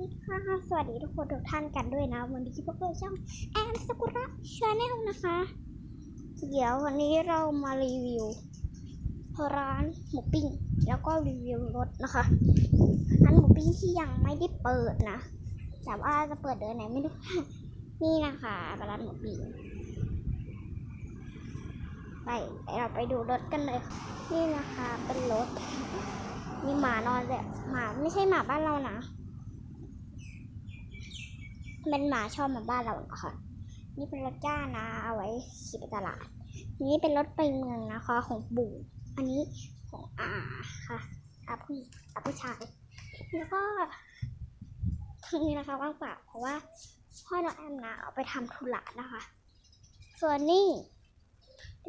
ดีค่ะสวัสดีทุกคนทุกท่านกันด้วยนะ วันนี้พวกเราช่องแอนสกุระชาแนลนะคะ เดี๋ยววันนี้เรามารีวิวร้านหมูปิ้งแล้วก็รีวิวรถนะคะร้านหมูปิ้งที่ยังไม่ได้เปิดนะแต่ว่าจะเปิดเดือนไหนไม่รู้นี่นะคะร้านหมูปิ้งไปเราไปดูรถกันเลย นี่นะคะเป็นรถมีหมานอนแบบหมาไม่ใช่หมาบ้านเรานะ เป็นหมาชอบมาบ้านเรานะคะนี่เป็นรถจ้านะ เอาไว้ขี่ไปตลาด นี่เป็นรถไปเมืองนะคะของปู่อันนี้ของอาค่ะอาผู้หญิงอาผู้ชาย แล้วก็ทางนี้นะคะว่างเปล่าเพราะว่าพ่อน้องแอมนะเอาไปทำธุระนะคะ ส่วนนี้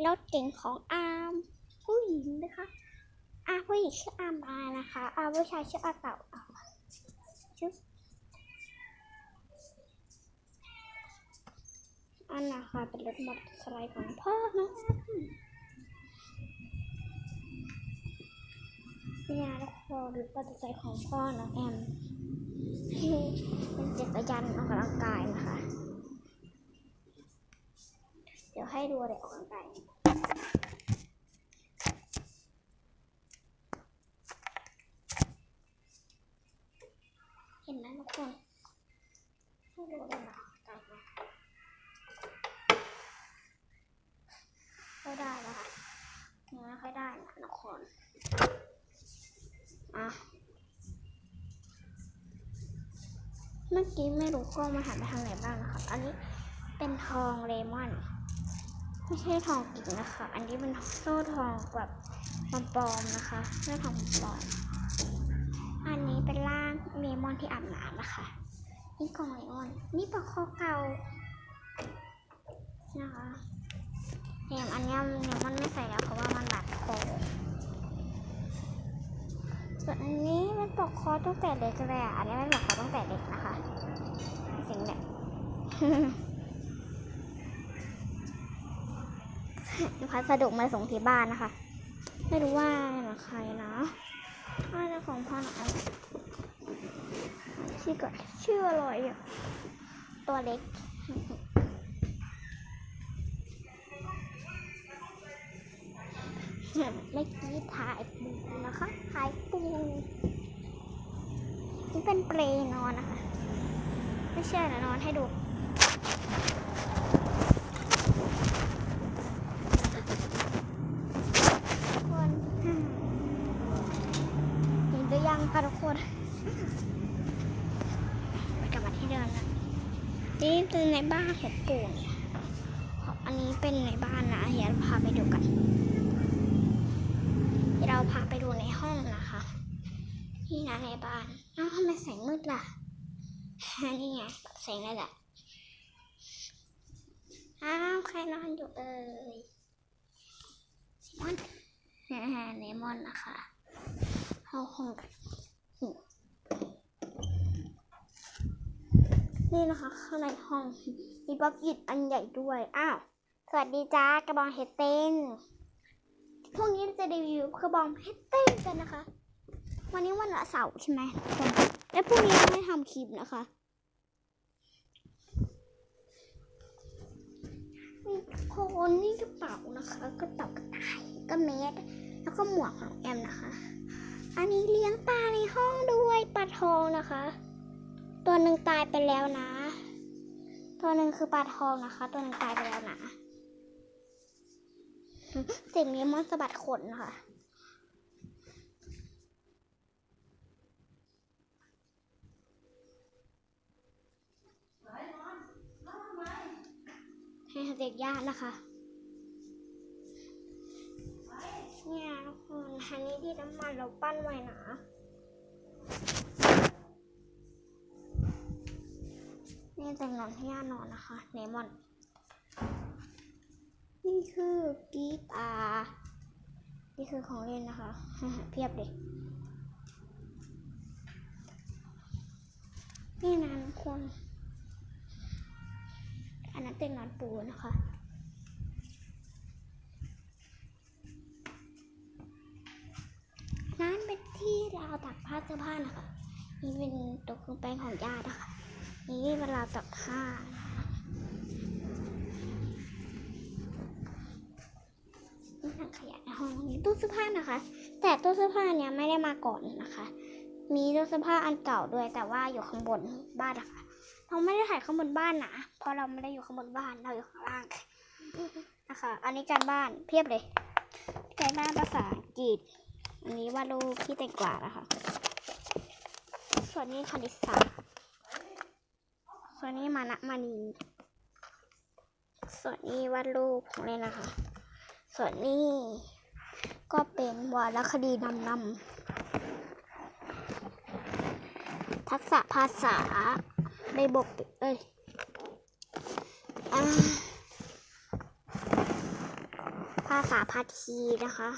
รถเก๋งของอามผู้หญิงนะคะอาผู้หญิงชื่ออามานะคะอาผู้ชายชื่ออาเต่าชื่อ อันนะคะเป็นรถมอเตอร์ไซค์ของพ่อนะเนี่ยทุกคนรถมอเตอร์ไซค์ของพ่อนะแอมเป็นจักรยานออกกำลังกายนะคะ เดี๋ยวให้ดูเด็กออกกำลังกาย เห็นไหมทุกคนให้ดูเลยนะไกลไหมก็ได้แล้วค่ะยัง ไม่ได้นะทุกคนอะเมื่อกี้ไม่รู้กล้องมาหันไปทางไหนบ้างนะคะอันนี้เป็นทองเลมอน ไม่ใช่ทองกิ่งนะคะ อันนี้เป็นโซ่ทองแบบปลอมๆนะคะโซ่ทองปลอม อันนี้เป็นร่างเลมอนที่อาบน้ำนะคะ นี่กล่องเลมอน นี่ปลอกคอเก่านะคะ แถมอันเนี้ยมอนไม่ใส่แล้วเพราะว่ามันบาดคอส่วนอันนี้เป็นปกคอตั้งแต่เล็กเลยอะอันนี้เป็นปกคอตั้งแต่เล็กนะคะสิ่งเนี่ยพัสดุมาส่งที่บ้านนะคะ ไม่รู้ว่าเป็นของใครนะน่าจะของพ่อหนอยชื่อก่อนชื่ออะไรอะตัวเล็ก เมื่อกี้ถ่ายปูนะคะถ่ายปูนี่เป็นเปลนอนนะคะ ไม่เชื่อนะนอนให้ดูทุกคนเห็นหรือยังคะทุกคนไปกลับมาที่เดิมนะนี่เป็นในบ้านของปู่เนี่ยอันนี้เป็นในบ้านนะเดี๋ยเราพาไปดูกัน เราพาไปดูในห้องนะคะ นี่นะในบ้านอ้าวทำไมแสงมืดล่ะนี่ไงแสงได้แหละอ้าวใครนอนอยู่เอ่ยมอนเลมอนนะคะเข้าห้องกันนี่นะคะข้างในห้องมีบักอิดอันใหญ่ด้วย อ้าว สวัสดีจ้ากระบองเฮดเต้น พรุ่งนี้จะรีวิวกระบองเฮดเต้นกันนะคะ วันนี้วันเสาร์ใช่ไหมทุกคนและพรุ่งนี้ไม่ทำคลิปนะคะนี่ทุกคนนี่กระเป๋านะคะ กระเป๋ากระต่ายก็เมสแล้วก็หมวกของแอมนะคะ อันนี้เลี้ยงปลาในห้องด้วยปลาทองนะคะ ตัวหนึ่งตายไปแล้วนะ ตัวหนึ่งคือปลาทองนะคะ ตัวหนึ่งตายไปแล้วนะ เสิ่งนี้มันสะบัดขนนะคะให้เด็กญาตินะคะ เนี่ยทุกคนอันนี้ที่น้ำมันเราปั้นไว้นะนี่เต็มนอนที่ย่านอนนะคะเลมอน คือกีตาร์นี่คือของเล่นนะคะ เพียบเลยนี่นะทุกคน อันนั้นเป็นนอนปูนะคะนั้นเป็นที่เราตักผ้าเสื้อผ้านะคะ นี่เป็นตัวเครื่องแป้งของญาตินะคะ นี่เวลาตักผ้านี่ถัง ของตู้เสื้อผ้านะคะ แต่ตู้เสื้อผ้าเนี้ยไม่ได้มาก่อนนะคะ มีตู้เสื้อผ้าอันเก่าด้วย แต่ว่าอยู่ข้างบนบ้านนะคะ เราไม่ได้ถ่ายข้างบนบ้านนะเพราะเราไม่ได้อยู่ข้างบนบ้านเราอยู่ข้างล่างนะคะ อันนี้การบ้านเพียบเลยการบ้านภาษาอังกฤษอันนี้วาดรูปที่แตงกวาดนะคะ ส่วนนี้คณิตศาสตร์ส่วนนี้มานะมานีส่วนนี้วาดรูปของเล่นนะคะ ส่วนนี้ ก็เป็นวรรคดีนำนำทักษะภาษาใบบกเอ้ยอภาษาพาทีนะคะ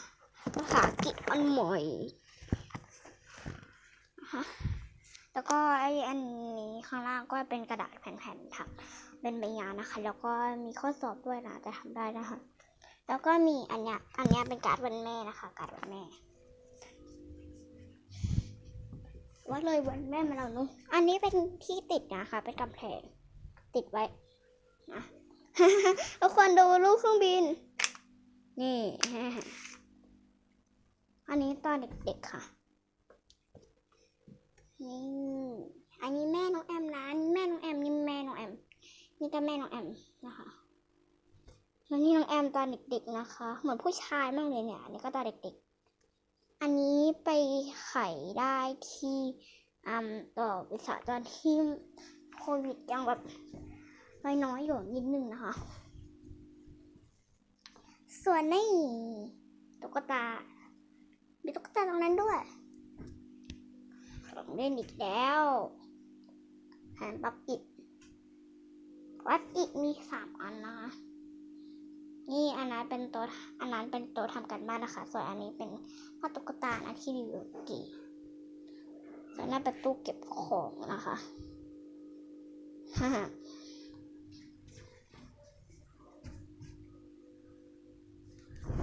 ภาษาอังกฤษอันหม่นะคะแล้วก็ไออันนี้ข้างล่างก็เป็นกระดาษแผ่นๆถักเป็นใบงานนะคะ แล้วก็มีข้อสอบด้วยนะจะทำได้นะคะ แล้วก็มีอันเนี้ยอันเนี้ยเป็นการ์ดวันแม่นะคะ การ์ดวันแม่ว่าเลยวันแม่มาเรานุอันนี้เป็นที่ติดนะคะ เป็นกำแพงติดไว้นะทุกคนดูรูปเครื่องบิน นี่ อันนี้ตอนเด็กๆค่ะ นี่ อันนี้แม่น้องแอมนะอันนี้แม่น้องแอม นี่แม่น้องแอม นี่ก็แม่น้องแอมนะคะ แล้วนี่น้องแอมตอนเด็ก ๆนะคะ เหมือนผู้ชายมากเลยเนี่ยอันนี้ก็ตอนเด็ก ๆ อันนี้ไปไขได้ที่อืมต่อวิสาตอนที่โควิดยังแบบน้อยๆอยู่นิดนึงนะคะ ส่วนนี่ตุ๊กตามีตุ๊กตาตรงนั้นด้วยของเล่นอีกแล้วแผนปับอิดวัดอีกมีสามอันนะคะ นี่อันนั้นเป็นตัวอันนั้นเป็นตัวทำกันบ้านนะคะ ส่วนอันนี้เป็นภาตุ๊กตานะที่รีวิวกี่ส่วนนั้นเป็นตู้เก็บของนะคะฮ่า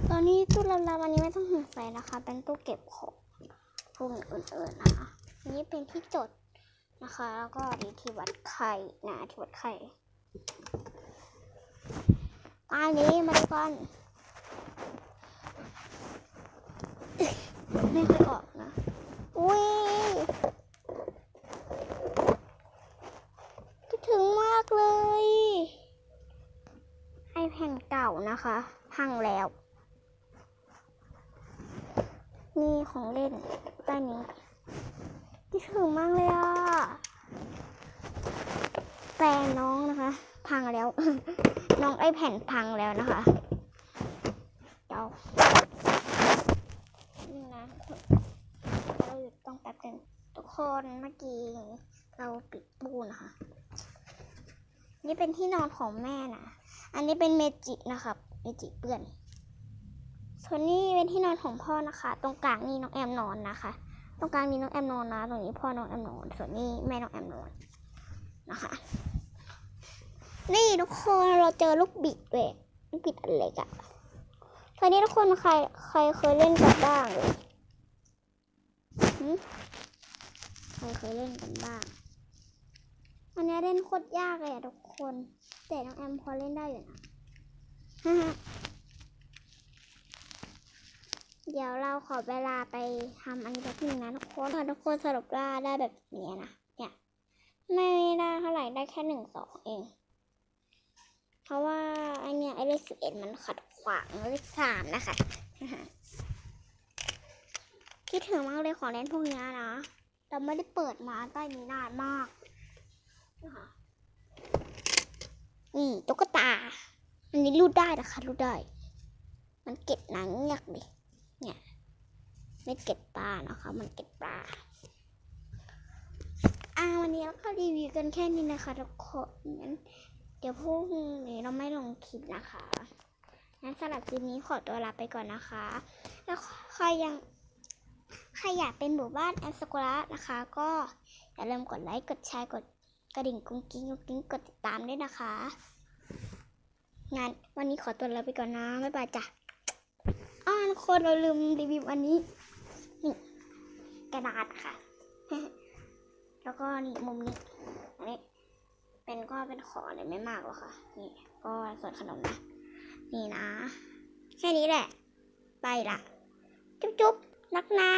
ตอนนี้ตู้ลำๆอันนี้ไม่ต้องห่วงใส่นะคะ เป็นตู้เก็บของพวกอื่นๆนะคะนนี้เป็นที่จดนะคะ แล้วก็นี่ที่วัดไข่นะที่วัดไข่ อันนี้มาดูกันไม่เคยออกนะ อุ้ยคิดถึงมากเลย ไอแผ่นเก่านะคะ พังแล้ว นี่ของเล่นใต้นี้คิดถึงมากเลยอะแต่น้องน พังแล้ว น้องไอแผ่นพังแล้วนะคะเดี๋ยวนี่นะเราหยุดต้องแป๊บนึงทุกคนเมื่อกี้เราปิดตู้นะคะ นี่เป็นที่นอนของแม่นะอันนี้เป็นเมจินะครับเมจิเปื้อนส่วนนี้เป็นที่นอนของพ่อนะคะ ตรงกลางนี่น้องแอมนอนนะคะตรงกลางนี้น้องแอมนอนนะ ตรงนี้พ่อน้องแอมนอน ส่วนนี้แม่น้องแอมนอนนะคะ นี่ทุกคนเราเจอลูกบิดด้ยลูกบิดอันเล็กอะตอนนี้ทุกคนใครใครเคยเล่นกันบ้างเลยใครเคยเล่นกันบ้าง อันนี้เล่นโคตรยากเลยอะทุกคน แต่น้องแอมพอเล่นได้อยู่นะเดี๋ยวเราขอเวลาไปทำอันนี้แป๊บนึงนะทุกคนทุกคนสรุปว่าได้แบบนี้นะ เนี่ย ไม่ได้เท่าไหร่ได้แค่หนึ่งสองเอง ราะว่าไอเนี่ยไอเลขสิบเอ็ดมันขัดขวางเลขสามนะคะ คิดถึงมากเลยของเล่นพวกนี้นะแต่ไม่ได้เปิดมาใต้นี้นานมากนะคะนี่ตุ๊กตา อันนี้รูดได้นะคะรูดได้ มันเก็บหนังเงียกดิเนี่ยไม่เก็บปลานะคะ มันเก็บปลาอ่าวันนี้เราก็รีวิวกันแค่นี้นะคะทุกคนงั้น เดี๋ยวพรุ่งนี้เราไม่ลงคลิปนะคะงั้นสำหรับคลิปนี้ขอตัวลาไปก่อนนะคะ แล้วใครยังใครอยากเป็นหมู่บ้านแอนสกุระนะคะ ก็อย่าลืมกดไลค์กดแชร์กดกระดิ่งกุ้งกิ้งกุ้งกิ้งกดติดตามด้วยนะคะงานวันนี้ขอตัวลาไปก่อนนะบ๊ายบายจ้ะอ้าวทุกคนเราลืมรีวิวอันนี้นี่กระดาษค่ะ แล้วก็นี่มุมนี้อันนี้ เป็นก็เป็นขอเลยไม่มากหรอกค่ะ นี่ก็ส่วนขนมนะ นี่นะ แค่นี้แหละ ไปละ จุ๊บจุ๊บนักนะ